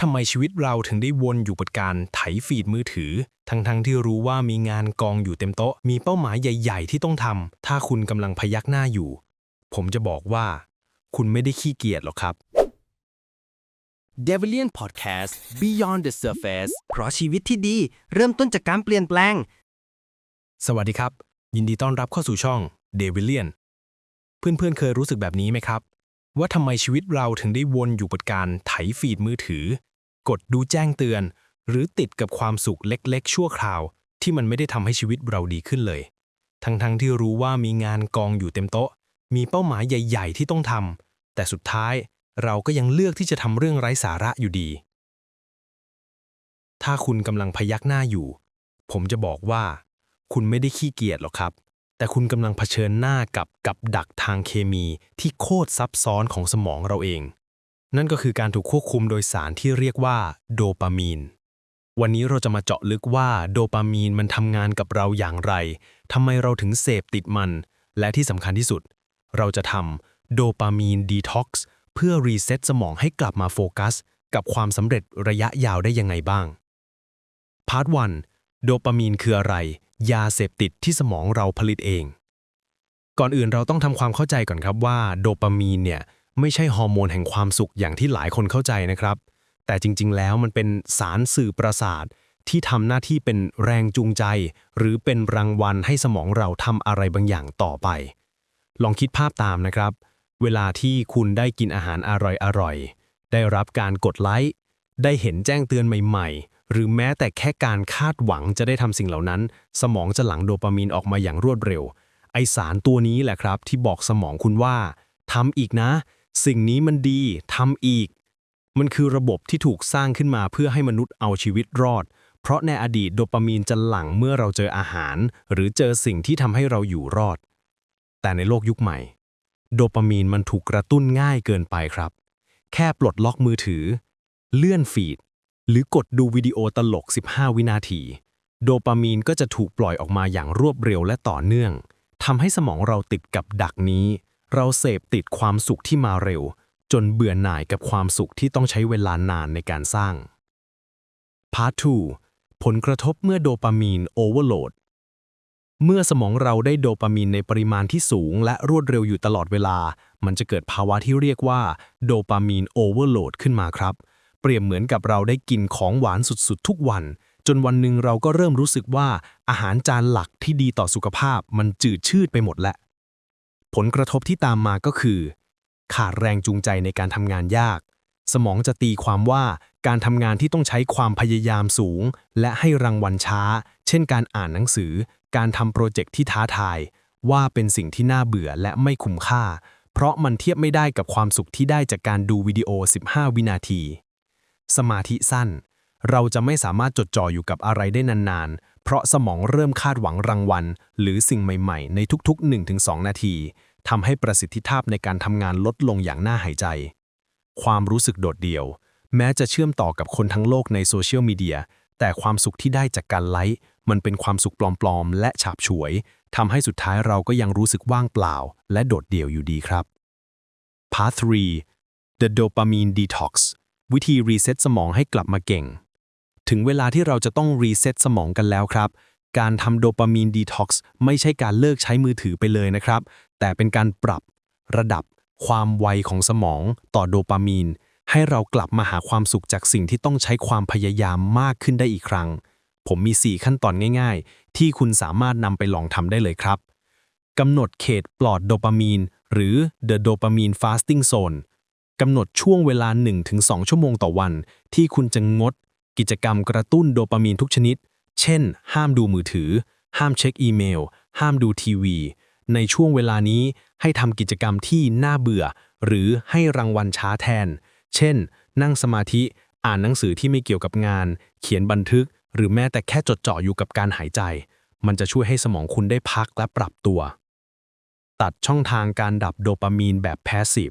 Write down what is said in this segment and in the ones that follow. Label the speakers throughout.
Speaker 1: ทำไมชีวิตเราถึงได้วนอยู่กับการไถฟีดมือถือ ทั้งๆทที่รู้ว่ามีงานกองอยู่เต็มโต๊ะ มีเป้าหมายใหญ่ ๆ ที่ต้องทำ ถ้าคุณกำลังพยักหน้าอยู่ ผมจะบอกว่า คุณไม่ได้ขี้เกียจหรอกครับ
Speaker 2: Devilian Podcast Beyond the Surface เพราะชีวิตที่ดีเริ่มต้นจากการเปลี่ยนแปลง
Speaker 1: สวัสดีครับ ยินดีต้อนรับเข้าสู่ช่อง d a v i l i a n เพื่อนๆเคยรู้สึกแบบนี้ไหมครับ ว่าทำไมชีวิตเราถึงได้วนอยู่กับการไถฟีดมือถือ กดดูแจ้งเตือน หรือติดกับความสุขเล็กๆ ชั่วคราว ที่มันไม่ได้ทำให้ชีวิตเราดีขึ้นเลย ทั้งๆที่รู้ว่ามีงานกองอยู่เต็มโต๊ะ มีเป้าหมายใหญ่ ๆ ที่ต้องทำแต่สุดท้ายเราก็ยังเลือกที่จะทำเรื่องไร้สาระอยู่ดี ถ้าคุณกำลังพยักหน้าอยู่ ผมจะบอกว่า คุณไม่ได้ขี้เกียจหรอกครับ แต่คุณกำลังเผชิญหน้ากับกับดักทางเคมีที่โคตรซับซ้อนของสมองเราเอง นั่นก็คือการถูกควบคุมโดยสารที่เรียกว่าโดปามีน วันนี้เราจะมาเจาะลึกว่าโดปามีนมันทำงานกับเราอย่างไรทำไมเราถึงเสพติดมัน และที่สำคัญที่สุด เราจะทำโดปามีนดีท็อกซ์เพื่อรีเซ็ตสมองให้กลับมาโฟกัส กับความสำเร็จระยะยาวได้ยังไงบ้างพาร์ท1โดปามีนคืออะไร ยาเสพติดที่สมองเราผลิตเอง ก่อนอื่นเราต้องทำความเข้าใจก่อนครับว่า โดปามีนเนี่ยไม่ใช่ฮอร์โมนแห่งความสุขอย่างที่หลายคนเข้าใจนะครับ แต่จริง ๆ แล้วมันเป็นสารสื่อประสาทที่ทำหน้าที่เป็นแรงจูงใจ หรือเป็นรางวัลให้สมองเราทำอะไรบางอย่างต่อไป ลองคิดภาพตามนะครับ เวลาที่คุณได้กินอาหารอร่อยๆได้รับการกดไลค์ได้เห็นแจ้งเตือนใหม่ๆ หรือแม้แต่แค่การคาดหวังจะได้ทำสิ่งเหล่านั้น สมองจะหลั่งโดปามีนออกมาอย่างรวดเร็ว ไอสารตัวนี้แหละครับ ที่บอกสมองคุณว่าทำอีกนะ สิ่งนี้มันดีทำอีก มันคือระบบที่ถูกสร้างขึ้นมาเพื่อให้มนุษย์เอาชีวิตรอด เพราะในอดีตโดปามีนจะหลั่งเมื่อเราเจออาหาร หรือเจอสิ่งที่ทำให้เราอยู่รอด แต่ในโลกยุคใหม่ โดปามีนมันถูกกระตุ้นง่ายเกินไปครับ แค่ปลดล็อกมือถือ เลื่อนฟีด หรือกดดูวิดีโอตลก 15 วินาที โดปามีนก็จะถูกปล่อยออกมาอย่างรวดเร็วและต่อเนื่องทำให้สมองเราติดกับดักนี้ เราเสพติดความสุขที่มาเร็ว จนเบื่อหน่ายกับความสุขที่ต้องใช้เวลานานในการสร้างพาร์ท2ผลกระทบเมื่อโดปามีนโอเวอร์โหลดเมื่อสมองเราได้โดปามีนในปริมาณที่สูง และรวดเร็วอยู่ตลอดเวลา มันจะเกิดภาวะที่เรียกว่าโดปามีนโอเวอร์โหลดขึ้นมาครับ เปรียบเหมือนกับเราได้กินของหวานสุดๆ ทุกวัน จนวันหนึ่งเราก็เริ่มรู้สึกว่าอาหารจานหลักที่ดีต่อสุขภาพมันจืดชืดไปหมดแล้วผลกระทบที่ตามมาก็คือ ขาดแรงจูงใจในการทำงานยาก สมองจะตีความว่าการทำงานที่ต้องใช้ความพยายามสูง และให้รางวัลช้า เช่นการอ่านหนังสือ การทำโปรเจกต์ที่ท้าทาย ว่าเป็นสิ่งที่น่าเบื่อและไม่คุ้มค่า เพราะมันเทียบไม่ได้กับความสุขที่ได้จากการดูวิดีโอ 15 วินาที สมาธิสั้น เราจะไม่สามารถจดจ่ออยู่กับอะไรได้นานๆ เพราะสมองเริ่มคาดหวังรางวัล หรือสิ่งใหม่ๆ ในทุกๆ 1-2 นาทีทำให้ประสิทธิภาพในการทำงานลดลงอย่างน่าหายใจ ความรู้สึกโดดเดี่ยว แม้จะเชื่อมต่อกับคนทั้งโลกในโซเชียลมีเดียแต่ความสุขที่ได้จากการไลค์มันเป็นความสุขปลอมๆ และฉาบฉวยทำให้สุดท้ายเราก็ยังรู้สึกว่างเปล่า และโดดเดี่ยวอยู่ดีครับ Part 3 The Dopamine Detox วิธีรีเซ็ตสมองให้กลับมาเก่ง ถึงเวลาที่เราจะต้องรีเซ็ตสมองกันแล้วครับ การทำโดปามีนดีท็อกซ์ไม่ใช่การเลิกใช้มือถือไปเลยนะครับ แต่เป็นการปรับระดับความไวของสมองต่อโดปามีน ให้เรากลับมาหาความสุขจากสิ่งที่ต้องใช้ความพยายามมากขึ้นได้อีกครั้ง ผมมี 4 ขั้นตอนง่ายๆ ที่คุณสามารถนำไปลองทำได้เลยครับกำหนดเขตปลอดโดปามีน หรือ The Dopamine Fasting Zone กำหนดช่วงเวลา 1-2 ชั่วโมงต่อวัน ที่คุณจะงด กิจกรรมกระตุ้นโดปามีนทุกชนิด เช่น ห้ามดูมือถือ ห้ามเช็คอีเมล ห้ามดูทีวี ในช่วงเวลานี้ให้ทำกิจกรรมที่น่าเบื่อ หรือให้รางวัลช้าแทน เช่น นั่งสมาธิอ่านหนังสือที่ไม่เกี่ยวกับงาน เขียนบันทึก หรือแม้แต่แค่จดจ่ออยู่กับการหายใจ มันจะช่วยให้สมองคุณได้พักและปรับตัว ตัดช่องทางการดับโดปามีนแบบแพสซีฟ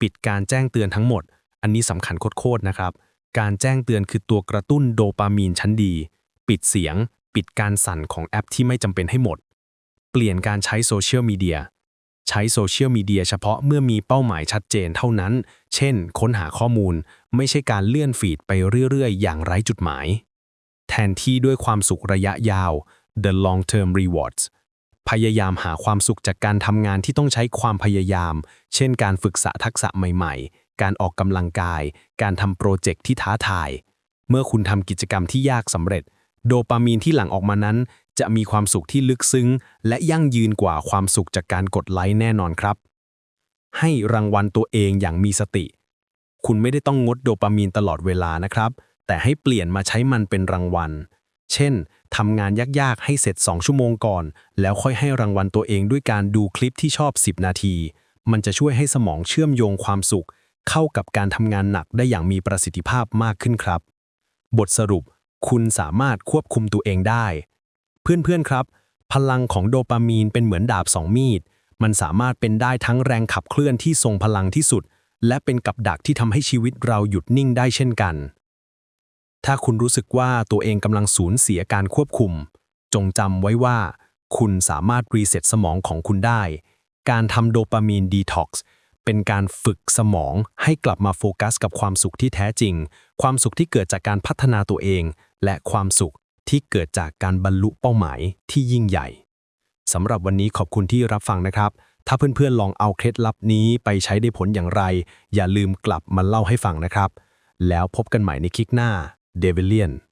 Speaker 1: ปิดการแจ้งเตือนทั้งหมด อันนี้สำคัญโคตรๆนะครับ การแจ้งเตือนคือตัวกระตุ้นโดปามีนชั้นดี ปิดเสียง ปิดการสั่นของแอปที่ไม่จำเป็นให้หมด เปลี่ยนการใช้โซเชียลมีเดียใช้โซเชียลมีเดียเฉพาะเมื่อมีเป้าหมายชัดเจนเท่านั้น เช่น ค้นหาข้อมูล ไม่ใช่การเลื่อนฟีดไปเรื่อยๆ อย่างไร้จุดหมาย แทนที่ด้วยความสุขระยะยาว the long term rewards พยายามหาความสุขจากการทำงานที่ต้องใช้ความพยายาม เช่นการฝึกษาทักษะใหม่ๆ การออกกำลังกาย การทำโปรเจกต์ที่ท้าทาย เมื่อคุณทำกิจกรรมที่ยากสำเร็จ โดปามีนที่หลั่งออกมานั้น จะมีความสุขที่ลึกซึ้ง และยั่งยืนกว่าความสุขจากการกดไลค์แน่นอนครับ ให้รางวัลตัวเองอย่างมีสติ คุณไม่ได้ต้องงดโดปามีนตลอดเวลานะครับ แต่ให้เปลี่ยนมาใช้มันเป็นรางวัล เช่น ทำงานยากๆ ให้เสร็จ 2 ชั่วโมงก่อน แล้วค่อยให้รางวัลตัวเองด้วยการดูคลิปที่ชอบ 10 นาที มันจะช่วยให้สมองเชื่อมโยงความสุข เข้ากับการทำงานหนักได้อย่างมีประสิทธิภาพมากขึ้นครับ บทสรุป คุณสามารถควบคุมตัวเองได้ เพื่อนๆครับ พลังของโดปามีนเป็นเหมือนดาบสองมีด มันสามารถเป็นได้ทั้งแรงขับเคลื่อนที่ทรงพลังที่สุด และเป็นกับดักที่ทำให้ชีวิตเราหยุดนิ่งได้เช่นกัน ถ้าคุณรู้สึกว่าตัวเองกำลังสูญเสียการควบคุม จงจำไว้ว่า คุณสามารถรีเซ็ตสมองของคุณได้ การทำโดปามีนดีท็อกซ์เป็นการฝึกสมองให้กลับมาโฟกัสกับความสุขที่แท้จริง ความสุขที่เกิดจากการพัฒนาตัวเอง และความสุขที่เกิดจากการบรรลุเป้าหมายที่ยิ่งใหญ่สำหรับวันนี้ขอบคุณที่รับฟังนะครับ ถ้าเพื่อนๆลองเอาเคล็ดลับนี้ไปใช้ได้ผลอย่างไร อย่าลืมกลับมาเล่าให้ฟังนะครับ แล้วพบกันใหม่ในคลิกหน้า Devillian.